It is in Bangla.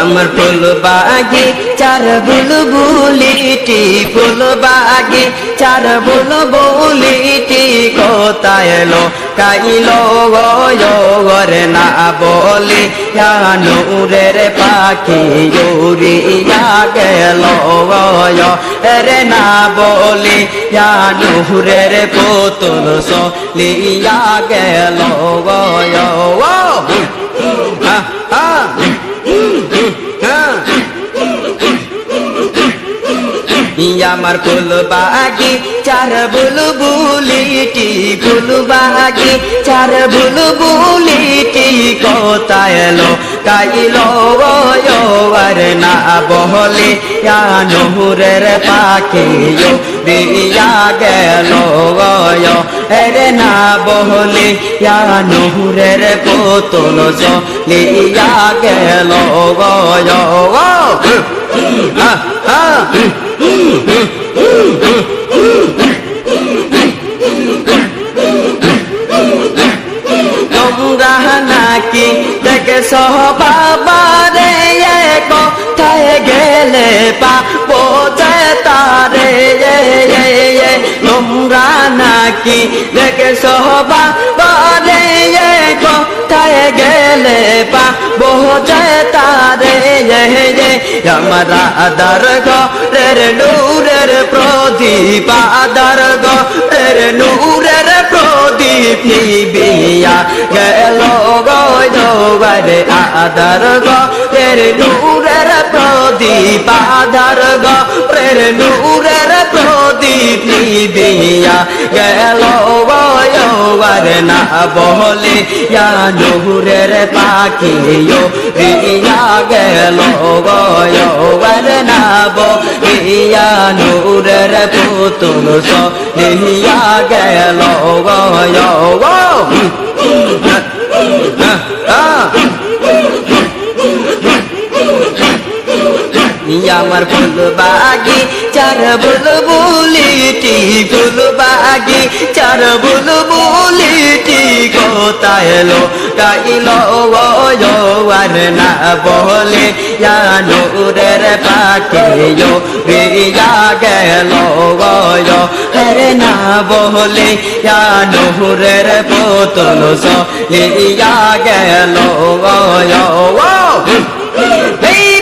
আমার ফুল বাগে চার বুল বুলিটি ফুল বাগে চার বুল বুলিটি কোথায় এলো? কাইলো গরে না বলি নূরের পাখি উড়িয়া গেল রে না বলি নূরের পুতুল সলিয়া গেল হা আমার ফুল বাগি চার বুল বুলিটি ফুল বাগি চার বুল বুলিটি কোথায় কাইলো আর না বহলে নহরের পাখি দিয়া গেল এরে না বহলে নহরের পোতল লিয়া গেল গয় তোমরা নাকি দেখে সহবাবারে কোথায় গেলে পা বোঝে তারে তোমরা নাকি দেখে সহবাবারে কোথায় গেলে পা বোঝে তারে আমরা আদার গরের নূরের প্রদীপ আদার গরের নূরের প্রদীপ নিবিয়া গেল গরে আদার গরের নূরের প্রদীপ আদার গরের নূরের প্রদীপ নিবিয়া গেল গরে না বহলে ইয়া নূরের পাখি রিয়া গেল গরে না বলিয়া নূরের পুতুল সলিয়া গেল গয় আমার ফুল বাগি চার বুল বুলিটি ফুল বাগি চার বুল বুলিটি এলো কাইলো আর না বলে নূরের পাখিও রিয়া গেল হরে না বলে নূরের পোতল লিয়া গেল এই